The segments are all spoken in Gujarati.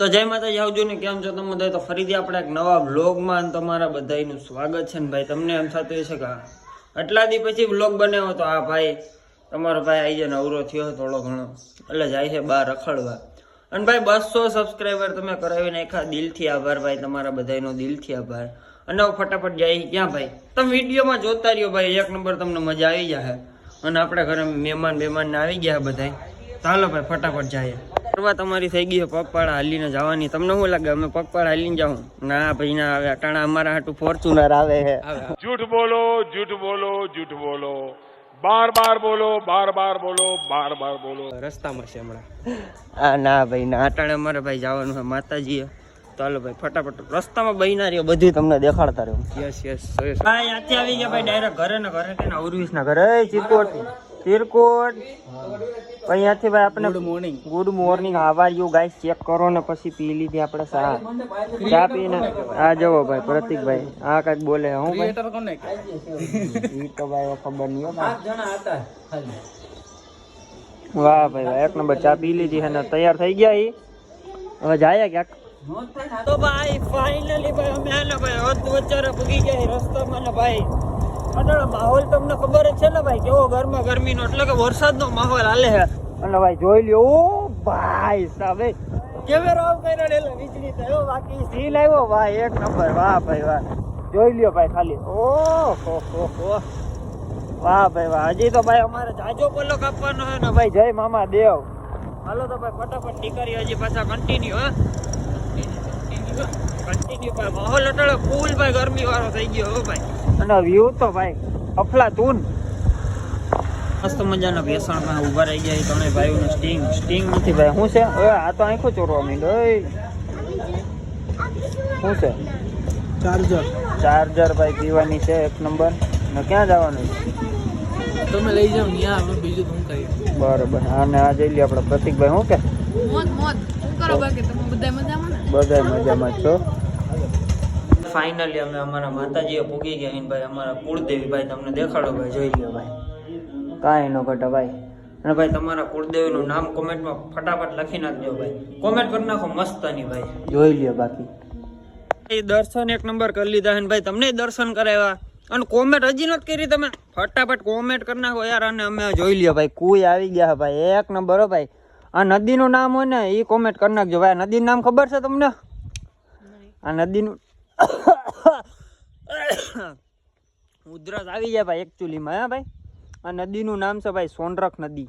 તો જય માતાજી આવજો ને કેમ છો તમે તો ફરીથી આપણે એક નવા વ્લોગમાં તમારા બધાનું સ્વાગત છે. ને ભાઈ, તમને એમ થતું હશે કે આટલા દી પછી વ્લોગ બનાવ્યો તો આ ભાઈ, તમારો ભાઈ આવી જાય નવરો થયો થોડો ઘણો. એટલે જાય છે બહાર રખડવા. અને ભાઈ, બસો સબસ્ક્રાઈબર તમે કરાવીને એખા દિલથી આભાર ભાઈ, તમારા બધાનો દિલથી આભાર. અને ફટાફટ જાય ક્યાં ભાઈ? તમે વિડીયોમાં જોતા રહ્યો ભાઈ, એક નંબર તમને મજા આવી જાય અને આપણે ઘરે મહેમાન બેમાન આવી ગયા બધા ચાલો ભાઈ, ફટાફટ જાય કરવા તમારી થઈ ગઈ છે પગપાળા હાલીને જવાની. તમને શું લાગે? અમે પગપાળા હાલીને જાઉં? ના ભાઈ ના આવે. અટાણા અમારા હાટું ફોર્ચ્યુનર આવે છે. જૂઠ બોલો જૂઠ બોલો જૂઠ બોલો. બાર બાર બોલો બાર બાર બોલો બાર બાર બોલો. રસ્તામાં છે હમણાં. આ ના ભાઈ ના. અટાણે અમારે ભાઈ જવાનું છે માતાજીએ. ચાલો ભાઈ ફટાફટ. રસ્તામાં બહીના રહ્યો બધું તમને દેખાડતા રહ્યો યસ યસ ભાઈ આથી આવી ગયા ભાઈ ડાયરેક્ટ ઘરે ને ઘરે કે ના ના ઘરે. ચિરકોટ ચિરકોટ. અહીંયાથી ભાઈ આપણે good morning good morning how are you guys check કરો ને પછી પી લીધી આપણે ચા ચા પીને આ જવો ભાઈ પ્રતિકભાઈ આ કંઈક બોલે હું ભાઈ. ક્રિએટર કોને ઈ તો ભાઈ ખબર નહીં જણા હતા. વાહ ભાઈ વાહ એક નંબર ચા પી લીધી અને તૈયાર થઈ ગયા ઈ. હવે જાય ક્યાંક. તો ભાઈ ફાઇનલી ભાઈ અમે આને ભાઈ અર્ધ વચ્ચે પૂગી ગયા રસ્તામાં ને ભાઈ. અટલ માહોલ તમને ખબર જ છે ને ભાઈ કેવો ગરમા ગરમીનો એટલે કે વરસાદનો માહોલ હાલે છે. અને ભાઈ જોઈ લ્યો, ઓ ભાઈ સાહેબ કેમેરો આવ કર્યો એટલે વીજળી થયો બાકી સીન આવ્યો. ભાઈ એક નંબર. વાહ, ભાઈ, વાહ. જોઈ લ્યો ભાઈ ખાલી. ઓહ હો હો હો. વાહ, ભાઈ, વાહ. હજી તો ભાઈ અમારે જાજો પલ્લો કાપવાનો છે ને ભાઈ. જય મામા દેવ. હાલો તો ભાઈ ફટાફટ નીકળી હજી પાછા કન્ટિન્યુ હા. કન્ટિન્યુ ભાઈ, માહોલ અટળ ફૂલ ભાઈ ગરમી વાળો થઈ ગયો, હો ભાઈ. અને વ્યૂ તો ભાઈ અફલાતૂન. મસ્ત મજાના બેસણમાં ઊભા રહી ગયા તમે ભાઈઓનું સ્ટિંગ સ્ટિંગ નથી ભાઈ. શું છે? ઓય આ તો આંખો ચોરવા માંડ્યો. ઓય. શું છે? ચાર્જર. ચાર્જર ભાઈ પીવાની છે એક નંબર. ને ક્યાં જવાનું? છે તમે લઈ જાઓ ત્યાં આપણે બીજું શું કરીએ? બરોબર. અને આ જઈ લઈએ આપણે. પ્રતિકભાઈ શું કે? મોત મોત શું કરો બાકી? તમે બધા મજામાં ને? બધા મજામાં છો. ફાઇનલી અમે અમારા માતાજીએ પૂગી ગયા ભાઈ. અમારા કુળદેવી ભાઈ તમને દેખાડો ભાઈ. જોઈ લો ભાઈ. કાંઈ ન ઘટે ભાઈ. અને ભાઈ તમારા કુળદેવીનું નામ કોમેન્ટમાં ફટાફટ લખી નાખજો ભાઈ. કોમેન્ટ કરી નાખો મસ્તની ભાઈ. જોઈ લ્યો બાકી. એ દર્શન એક નંબર કરી લીધા છે ભાઈ. તમને દર્શન કરાવ્યા. અને કોમેન્ટ હજી નથી કરી તમે. ફટાફટ કોમેન્ટ કરી નાખો યાર અને અમે જોઈ લ્યો ભાઈ. કુઈ આવી ગયા ભાઈ. એક નંબર હો ભાઈ. આ નદીનું નામ હોય ને એ કોમેન્ટ કરી નાખજો ભાઈ. નદીનું નામ ખબર છે તમને? આ નદીનું ઉધરસ આવી જાય ભાઈ એકચ્યુઅલીમાં હા ભાઈ. આ નદીનું નામ છે ભાઈ સોનરખ નદી.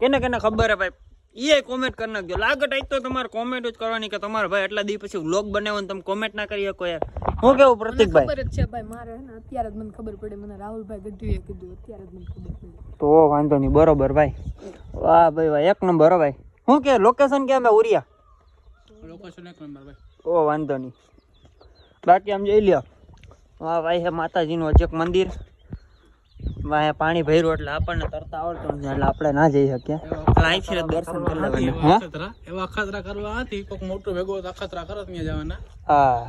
કેને કેને ખબર હે ભાઈ? એ કોમેન્ટ કરી નાખજો. લાગટ આજ તો તમારે કોમેન્ટ જ કરવાની કે તમારે ભાઈ એટલા દી પછી વ્લોગ બનાવો ને તમે કોમેન્ટ ના કરી શકો યાર. હું કેવું પ્રતિકભાઈ? ખબર જ છે ભાઈ મારે હે ને અત્યારે જ મને ખબર પડી. મને રાહુલભાઈ ગઢવીએ કીધું અત્યારે જ મને ખબર પડી. તો વાંધો નહીં બરોબર ભાઈ. વાહ ભાઈ વાહ એક નંબર હો ભાઈ. શું કે લોકેશન કે અમે ઉરિયા? લોકેશન એક નંબર ભાઈ. ઓ વાંધો નહીં. બાકી આમ જોઈ લ્યો. વાહ ભાઈ હે માતાજીનું હજી એક મંદિર. વાહ પાણી ભર્યું એટલે આપણને તરતા આવડતું નથી એટલે આપણે ના જઈ શકીએ. એટલે અહીંથી દર્શન કરી લેવાના. અખતરા એવા અખતરા કરવા હતી કોઈક મોટો ભેગો તો અખતરા કરો ત્યાં જવાના. હા.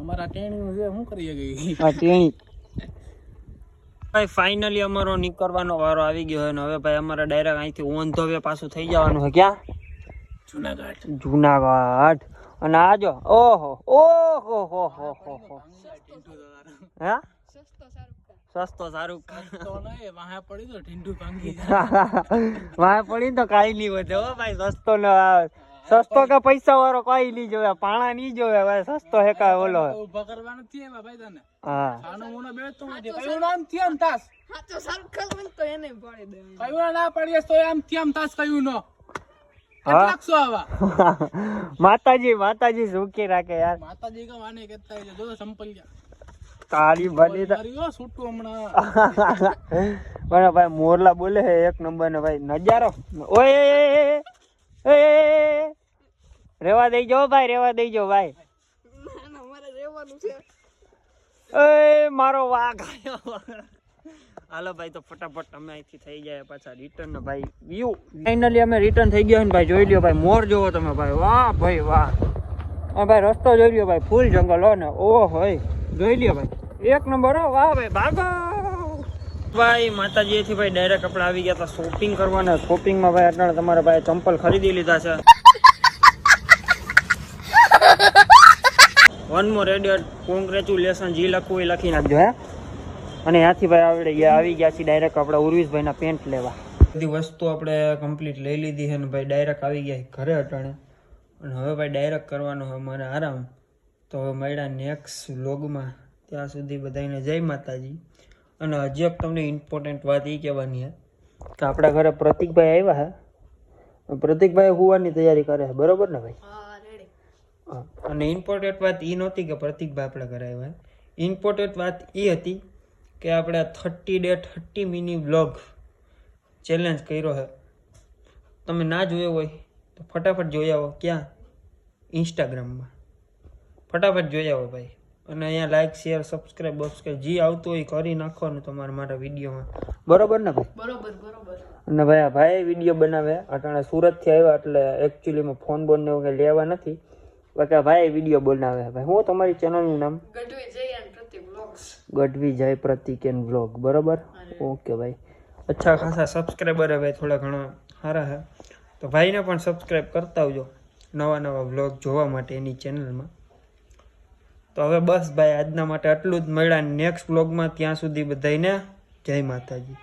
અમારા ટેણીનું છે શું કરીએ ગઈ આ ટેણી. ભાઈ ફાઇનલી અમારો નીકળવાનો વારો આવી ગયો હોય હવે ભાઈ અમારે ડાયરેક્ટ અહીંથી ઓન ધ વે પાછું થઈ જવાનું છે ક્યાં? જુનાગઢ. જુનાગઢ. અને આ જો ઓહો ઓહો હો હો હો હો. હે? સસ્તો સારું સસ્તો સારું તો નહીં વાહે પડી તો ઢીંઢું ભાંગી વાય પડી તો કાઈ નહીં વધે હો ભાઈ સસ્તો ન આવે સસ્તો કે પૈસા વાળો કોઈ નહીં જોવે પાણા નહીં જોવે ભાઈ સસ્તો હે કા ઓલો. ઊભા કરવાનું થયા એમાં ભાઈ તને. હા. આનો મોનો બે તો મને કયું નામથી ને તાસ. હા તો સારું ખબર હોય તો એને પાડી દે. કયું ના પડીએ તો આમ થયા તાસ કયું નો. માતાજી માતાજી સુખી રાખે યાર. માતાજી કા વાને કેતા જો સંપલ્યા. તારી બની છૂટું હમણાં. પણ ભાઈ મોરલા બોલે હે એક નંબર ને ભાઈ નજારો. ઓય એ, રેવા દઈ ભાઈ રેવા દેજો ભાઈ. ના મારે રહેવાનું છે. એ મારો વાઘ આવ્યો. હાલો ભાઈ તો ફટાફટ અમે અહીંથી થઈ જાય પાછા રિટર્ન ભાઈ. વ્યૂ ફાઇનલી અમે રિટર્ન થઈ ગયા ને ભાઈ જોઈ લ્યો ભાઈ મોર જોવો તમે ભાઈ. વાહ ભાઈ વાહ. ભાઈ રસ્તો જોઈ લ્યો ભાઈ ફૂલ જંગલ હો ને. ઓ હોય જોઈ લ્યો ભાઈ. એક નંબર, હો, વાહ ભાઈ, ભાગો! ભાઈ માતાજીથી ભાઈ ડાયરેક્ટ આપણે આવી ગયા હતા શોપિંગ કરવાના. શોપિંગમાં ભાઈ અત્યારે તમારા ભાઈ ચંપલ ખરીદી લીધા છે. One more radio congratulation ji લખવું એ લખી નાખજો, હે. અને ત્યાંથી ભાઈ આવડે આવી ગયા છીએ ડાયરેક્ટ આપણા ઉર્વિશભાઈના પેન્ટ લેવા. બધી વસ્તુ આપણે કમ્પ્લીટ લઈ લીધી છે અને ભાઈ ડાયરેક્ટ આવી ગયા ઘરે અટાણે. અને હવે ભાઈ ડાયરેક્ટ કરવાનો હવે મારે આરામ. તો હવે મળ્યા નેક્સ્ટ વ્લોગમાં ત્યાં સુધી બધાને જય માતાજી. અને હજી એક તમને ઇમ્પોર્ટન્ટ વાત એ કહેવાની છે કે આપણા ઘરે પ્રતિકભાઈ આવ્યા હે. પ્રતિકભાઈ હોવાની તૈયારી કરે છે બરોબર ને ભાઈ? હા અને ઇમ્પોર્ટન્ટ વાત એ નહોતી કે પ્રતિકભાઈ આપણા ઘરે આવ્યા ઇમ્પોર્ટન્ટ વાત એ હતી કે આપણે thirty day thirty mini vlog challenge કર્યો છે તમે ના જોયો હોય તો ફટાફટ જોઈ આવો ક્યાં? ઇન્સ્ટાગ્રામમાં ફટાફટ જોઈ આવો ભાઈ. અને અહીંયા લાઈક શેર સબસ્ક્રાઈબ બબસ્ક્રાઈબ જે આવતું હોય કરી નાખવાનું તમારે મારા વિડીયોમાં. બરોબર ને ભાઈ? બરોબર બરોબર. અને ભાઈ આ ભાઈ વીડિયો બનાવ્યા અટાણે સુરતથી આવ્યા એટલે એકચ્યુઅલીમાં ફોન બોન ને એવું કંઈ લેવા નથી. બાકી ભાઈ વીડિયો બનાવ્યા ભાઈ હું તમારી ચેનલનું નામ? ગઢવી જય પ્રતિક એન વ્લોગ બરોબર? ઓકે ભાઈ. અચ્છા ખાસા સબસ્ક્રાઈબર ભાઈ થોડા ઘણા સારા છે. તો ભાઈને પણ સબસ્ક્રાઈબ કરતા આવજો. નવા નવા વ્લોગ જોવા માટે એની ચેનલમાં તો હવે બસ ભાઈ, આજના માટે આટલું જ મળ્યા. નેક્સ્ટ બ્લોગમાં ત્યાં સુધી બધાને જય માતાજી.